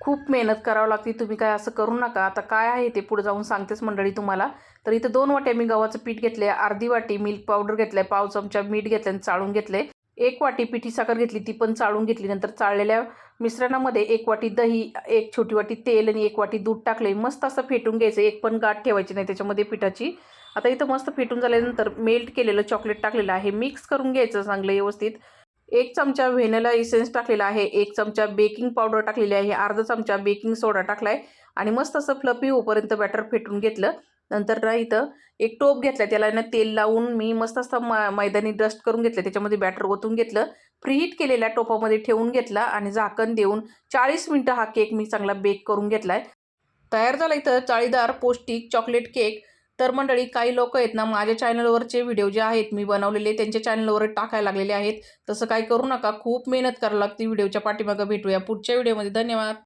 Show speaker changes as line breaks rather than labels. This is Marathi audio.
खूप मेहनत करावं लागते तुम्ही काय असं करू नका. आता काय आहे ते पुढे जाऊन सांगतेच मंडळी तुम्हाला. तर इथं दोन वाट्या मी गव्हाचं पीठ घेतले अर्धी वाटी मिल्क पावडर घेतलंय पाव चमचा मीठ घेतलं आणि चाळून घेतले एक वाटी पिठी साखर घेतली ती पण चाळून घेतली. नंतर चाळलेल्या मिश्रणामध्ये एक वाटी दही एक छोटी वाटी तेल आणि एक वाटी दूध टाकले मस्त असं फेटून घ्यायचं एक पण गाठ ठेवायची नाही त्याच्यामध्ये पिठाची. आता इथं मस्त फेटून झाल्यानंतर मेल्ट केलेलं चॉकलेट टाकलेलं आहे. मिक्स करून घ्यायचं चांगलं व्यवस्थित. एक चमचा व्हेनिला इसेन्स टाकलेला आहे एक चमचा बेकिंग पावडर टाकलेली आहे अर्धा चमचा बेकिंग सोडा टाकलाय आणि मस्त असं फ्लपी होईपर्यंत बॅटर फेटून घेतलं. नंतर ना इथं एक टोप घेतला त्याला ना तेल लावून मी मस्त असं मा मैदानी डस्ट करून घेतलं त्याच्यामध्ये बॅटर ओतून घेतलं. प्रीहीट केलेल्या टोपामध्ये ठेवून घेतला आणि झाकण देऊन चाळीस मिनटं हा केक मी चांगला बेक करून घेतला आहे तयार झाला इथं चाळीदार पौष्टिक चॉकलेट केक तर मंडळी काही लोक आहेत ना माझ्या चॅनलवरचे व्हिडिओ जे आहेत मी बनवलेले त्यांच्या चॅनलवर टाकायला लागलेले आहेत. तसं काय करू नका खूप मेहनत करावी लागते. व्हिडिओच्या पाठीमागं भेटूया पुढच्या व्हिडिओमध्ये. धन्यवाद.